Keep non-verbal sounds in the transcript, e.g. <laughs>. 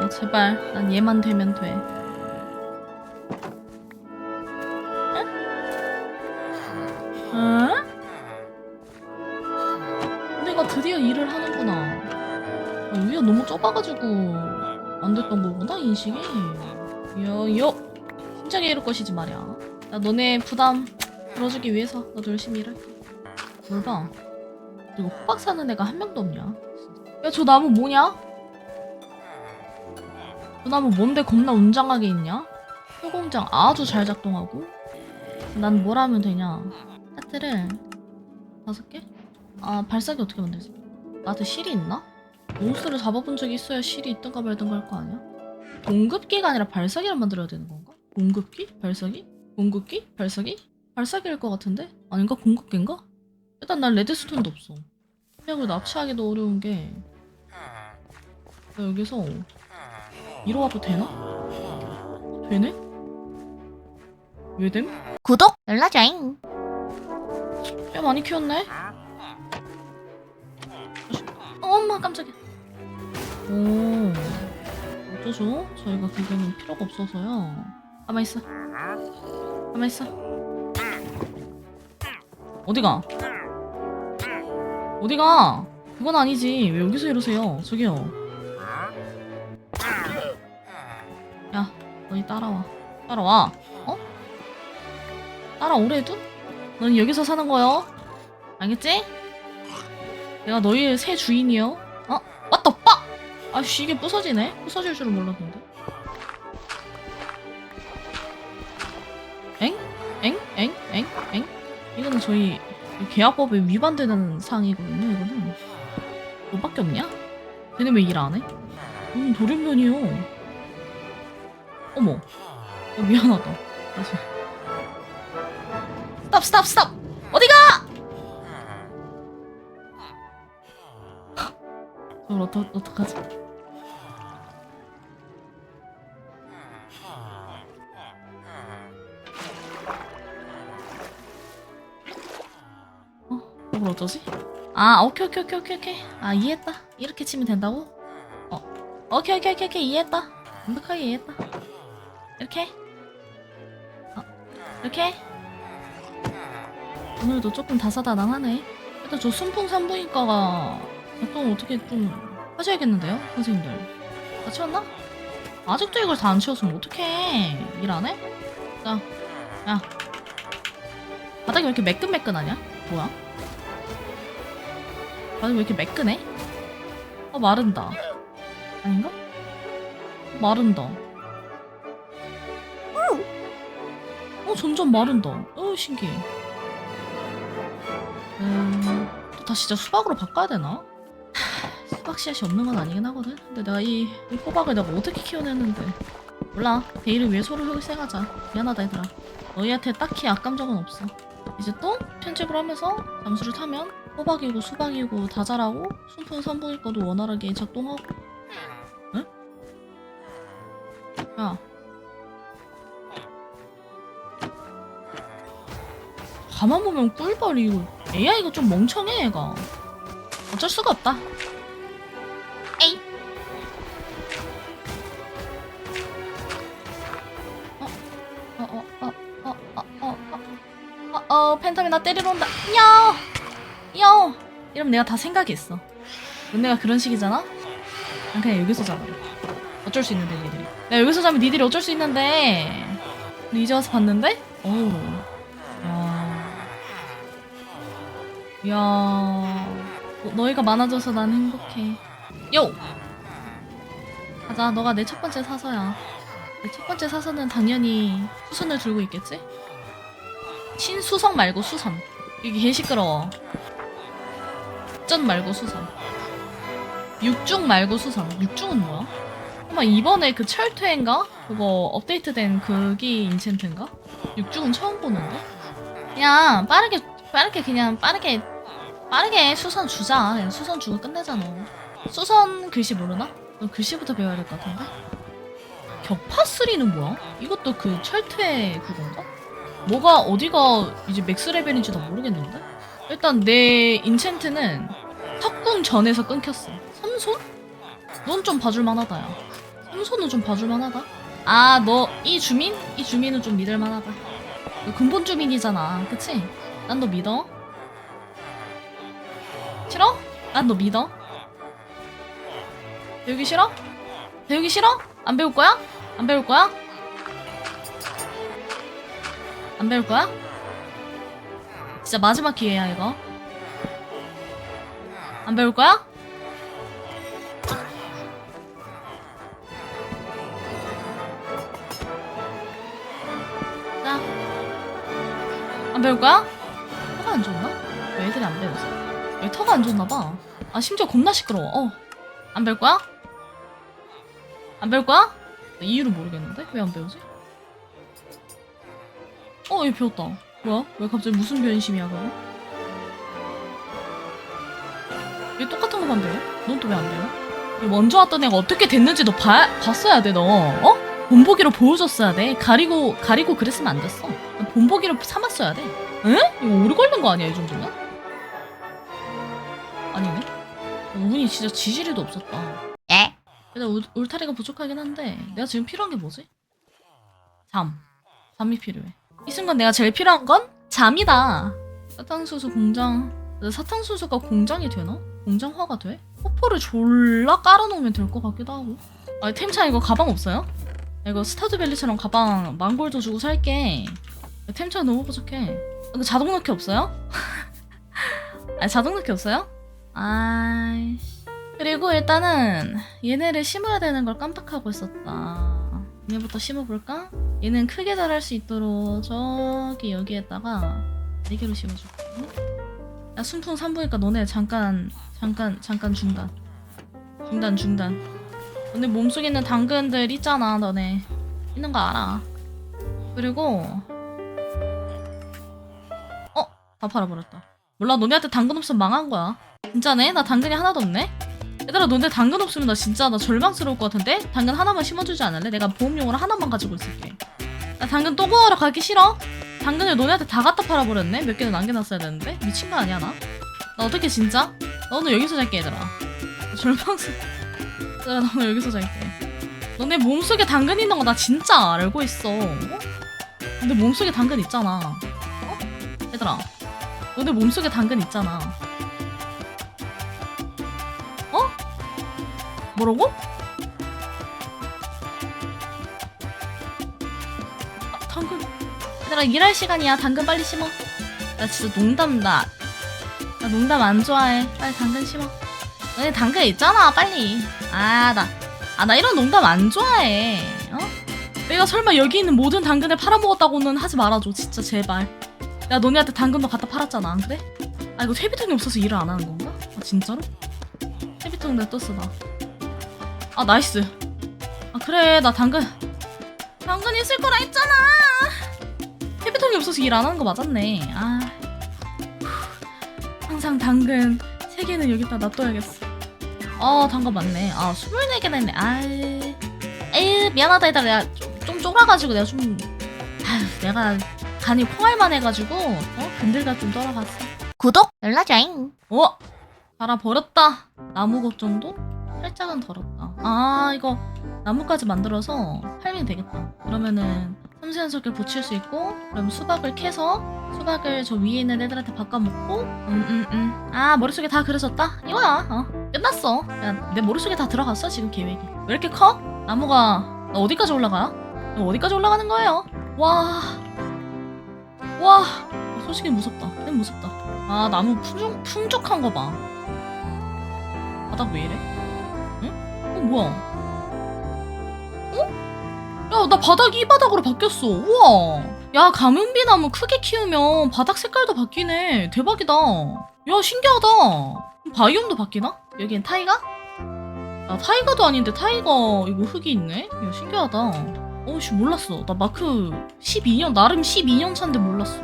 어, 제발 난 얘만 되면 돼. 응? 응? 내가 드디어 일을 하는구나. 아, 여기가 너무 좁아가지고 안 됐던 거구나 인식이. 여여 심장에 이럴 것이지 말이야. 나 너네 부담 덜어주기 위해서 나도 열심히 일할게. 뭘 봐? 이거 호박 사는 애가 한 명도 없냐? 야 저 나무 뭐냐? 저 나무 뭔데 겁나 웅장하게 있냐? 효공장 아주 잘 작동하고 난 뭘 하면 되냐? 하트를 다섯 개? 아 발사기 어떻게 만들지? 나한테 실이 있나? 몬스터를 잡아본 적이 있어야 실이 있던가 말던가 할 거 아니야? 동급기가 아니라 발사기를 만들어야 되는 건가? 공급기? 발사기? 공급기? 발사기? 발사기일 것 같은데? 아닌가? 공급기인가? 일단 난 레드스톤도 없어 그냥 납치하기도 어려운 게나 여기서 이러 와도 되나? 되네? 왜 됨? 구독 눌러줘잉. 꽤 많이 키웠네? 어, 엄마 깜짝이야 오 어쩌죠? 저희가 그게는 필요가 없어서요 가만 있어 가만 있어 어디가? 어디가? 그건 아니지 왜 여기서 이러세요 저기요 너희 따라와 따라와 어? 따라오래도? 넌 여기서 사는 거요. 알겠지? 내가 너희의 새 주인이요. 어? 왔다 빠! 아씨 이게 부서지네. 부서질 줄은 몰랐는데. 엥? 엥? 엥? 엥? 엥? 이거는 저희 계약법에 위반되는 사항이거든요. 이거는 너밖에 없냐? 쟤네 왜 일 안 해? 음 돌연변이요. 어머. 어, 미안하다. 다시. 스탑 스탑 스탑! 어디가? 저걸 어떡 어떡하지? 어? 이걸 어쩌지? 아 오케이 오케이 오케이 오케이 오케이. 아 이해했다. 이렇게 치면 된다고? 어. 오케이 오케이 오케이 오케이. 이해했다. 완벽하게 이해했다 이렇게 어 이렇게 오늘도 조금 다사다난하네. 일단 저 순풍 산부인과가 작동을 어떻게 좀 하셔야겠는데요, 선생님들. 다 치웠나? 아직도 이걸 다 안 치웠으면 어떡해. 일 안 해? 자, 야. 바닥이 왜 이렇게 매끈매끈하냐? 뭐야? 바닥이 왜 이렇게 매끈해? 어, 마른다. 아닌가? 마른다. 점점 마른다. 어, 신기해. 음, 또 다시 진짜 수박으로 바꿔야 되나? 하, <sighs> 수박 씨앗이 없는 건 아니긴 하거든. 근데 내가 이, 이 호박을 내가 어떻게 키워냈는데. 몰라. 데이를 위해 서로 희생하자. 미안하다 얘들아. 너희한테 딱히 악감 정은 없어. 이제 또 편집을 하면서 잠수를 타면 호박이고 수박이고 다 자라고 순풍 산부일 거도 원활하게 작동하고. 응? 야. 가만 보면 꿀벌이 이거 AI가 좀 멍청해 얘가 어쩔 수가 없다 에이 어? 어? 어? 어? 어? 어? 어? 어? 어? 팬텀이 나 때리러 온다 야! 야! 이러면 내가 다 생각이 있어 너네가 그런 식이잖아? 난 그냥 여기서 잡아 어쩔 수 있는데 니들이 내가 여기서 자면 니들이 어쩔 수 있는데 근데 이제 와서 봤는데? 어우 야. 너, 너희가 많아져서 난 행복해. 요! 가자, 너가 내 첫 번째 사서야. 내 첫 번째 사서는 당연히 수선을 들고 있겠지? 신수성 말고 수선. 이게 개 시끄러워. 전 말고 수선. 육중 말고 수선. 육중은 뭐야? 아마 이번에 그 철퇴인가? 그거 업데이트된 그기 인챈트인가? 육중은 처음 보는데? 그냥 빠르게 빠르게 그냥 빠르게 빠르게 수선 주자 그냥 수선 주고 끝내잖아 수선 글씨 모르나? 너 글씨부터 배워야 될 것 같은데? 격파 3는 뭐야? 이것도 그 철퇴 그건가? 뭐가 어디가 이제 맥스 레벨인지도 모르겠는데? 일단 내 인챈트는 석궁 전에서 끊겼어 삼손? 넌 좀 봐줄 만하다 야 순서는 좀 봐줄만하다. 아, 너 이 주민? 이 주민은 좀 믿을만하다. 너 근본 주민이잖아, 그치? 난 너 믿어. 싫어? 난 너 믿어. 배우기 싫어? 배우기 싫어? 안 배울 거야? 안 배울 거야? 안 배울 거야? 진짜 마지막 기회야 이거. 안 배울 거야? 자. 안 배울 거야? 왜 터가 안 좋나 봐. 아 심지어 겁나 시끄러워. 어. 안 배울 거야? 안 배울 거야? 나 이유를 모르겠는데 왜 안 배우지? 어, 얘 배웠다. 뭐야? 왜 갑자기 무슨 변심이야, 그거? 왜 똑같은 것만 배워? 넌 또 왜 안 배워? 얘 먼저 왔던 애가 어떻게 됐는지 너 봐, 봤어야 돼, 너. 어? 본보기로 보여줬어야 돼. 가리고, 가리고 그랬으면 안 됐어. 본보기로 삼았어야 돼. 에? 이거 오래 걸린 거 아니야, 이 정도면? 운이 진짜 지지리도 없었다. 예? 일단 울, 울타리가 부족하긴 한데 내가 지금 필요한 게 뭐지? 잠. 잠이 필요해. 이 순간 내가 제일 필요한 건 잠이다. 사탕수수 공장. 근데 사탕수수가 공장이 되나? 공장화가 돼? 포포를 졸라 깔아놓으면 될 것 같기도 하고. 아, 템차 이거 가방 없어요? 이거 스타드밸리처럼 가방 망골도 주고 살게. 템차가 너무 부족해. 이거 자동 넣기 없어요? <laughs> 아, 자동 넣기 없어요? 아이씨. 그리고 일단은 얘네를 심어야 되는 걸 깜빡하고 있었다. 얘부터 심어볼까? 얘는 크게 자랄 수 있도록 저기 여기에다가 4개로 심어줄게. 야 순풍 산부니까 너네 잠깐 잠깐 잠깐 중단. 중단 중단. 너네 몸속에 있는 당근들 있잖아 너네. 있는 거 알아. 그리고 어? 다 팔아버렸다. 몰라 너네한테 당근 없으면 망한 거야. 진짜네? 나 당근이 하나도 없네? 얘들아 너네 당근 없으면 나 진짜 나 절망스러울 것 같은데? 당근 하나만 심어주지 않을래? 내가 보험용으로 하나만 가지고 있을게 나 당근 또 구하러 가기 싫어? 당근을 너네한테 다 갖다 팔아버렸네? 몇 개는 남겨놨어야 되는데? 미친 거 아니야 나? 나 어떻게 진짜? 나 오늘 여기서 잘게 얘들아 나 절망스러워 얘들아 나 오늘 여기서 잘게 너네 몸속에 당근 있는 거 나 진짜 알고 있어 어? 근데 몸속에 당근 있잖아 어? 얘들아 너네 몸속에 당근 있잖아 뭐라고? 아, 당근. 얘들아 일할 시간이야. 당근 빨리 심어. 나 진짜 농담 나, 나 농담 안 좋아해. 빨리 당근 심어. 너네 당근 있잖아 빨리. 아 나. 아 나 이런 농담 안 좋아해. 어? 내가 설마 여기 있는 모든 당근을 팔아먹었다고는 하지 말아줘 진짜 제발. 야 너네한테 당근도 갖다 팔았잖아 안 그래? 아 이거 퇴비통이 없어서 일을 안 하는 건가? 아 진짜로? 퇴비통 냅뒀어 나 아 나이스. 아 그래 나 당근. 당근 있을 거라 했잖아. 헤비통이 없어서 일 안 하는 거 맞았네. 아. 항상 당근 3개는 여기다 놔둬야겠어. 아 당근 맞네. 아 24개나 했네. 아. 에휴 미안하다 얘들아. 내가 좀, 좀 쫄아가지고 내가 좀 아휴 내가 간이 콩알만 해가지고 어? 근들가 좀 떨어갔어. 구독 눌러줘잉. 어? 달아버렸다. 나무 걱정도 살짝은 덜었다. 아, 이거 나무까지 만들어서 팔면 되겠다. 그러면은 섬세한 석을 붙일 수 있고, 그럼 수박을 캐서 수박을 저 위에 있는 애들한테 바꿔먹고, 음, 음, 음. 아, 머릿속에 다 그려졌다? 이거야. 어, 끝났어. 야, 내 머릿속에 다 들어갔어, 지금 계획이. 왜 이렇게 커? 나무가 나 어디까지 올라가? 이거 어디까지 올라가는 거예요? 와. 와. 솔직히 무섭다. 땐 무섭다. 아 나무 풍족, 풍족한 거 봐. 바닥 왜 이래? 응? 어 뭐야? 어? 야 나 바닥이 이 바닥으로 바뀌었어. 우와. 야 가문비 나무 크게 키우면 바닥 색깔도 바뀌네. 대박이다. 야 신기하다. 바이옴도 바뀌나? 여기엔 타이가? 아 타이가도 아닌데 타이가 이거 흙이 있네. 야 신기하다. 어씨 몰랐어. 나 마크 12년 나름 12년 차인데 몰랐어.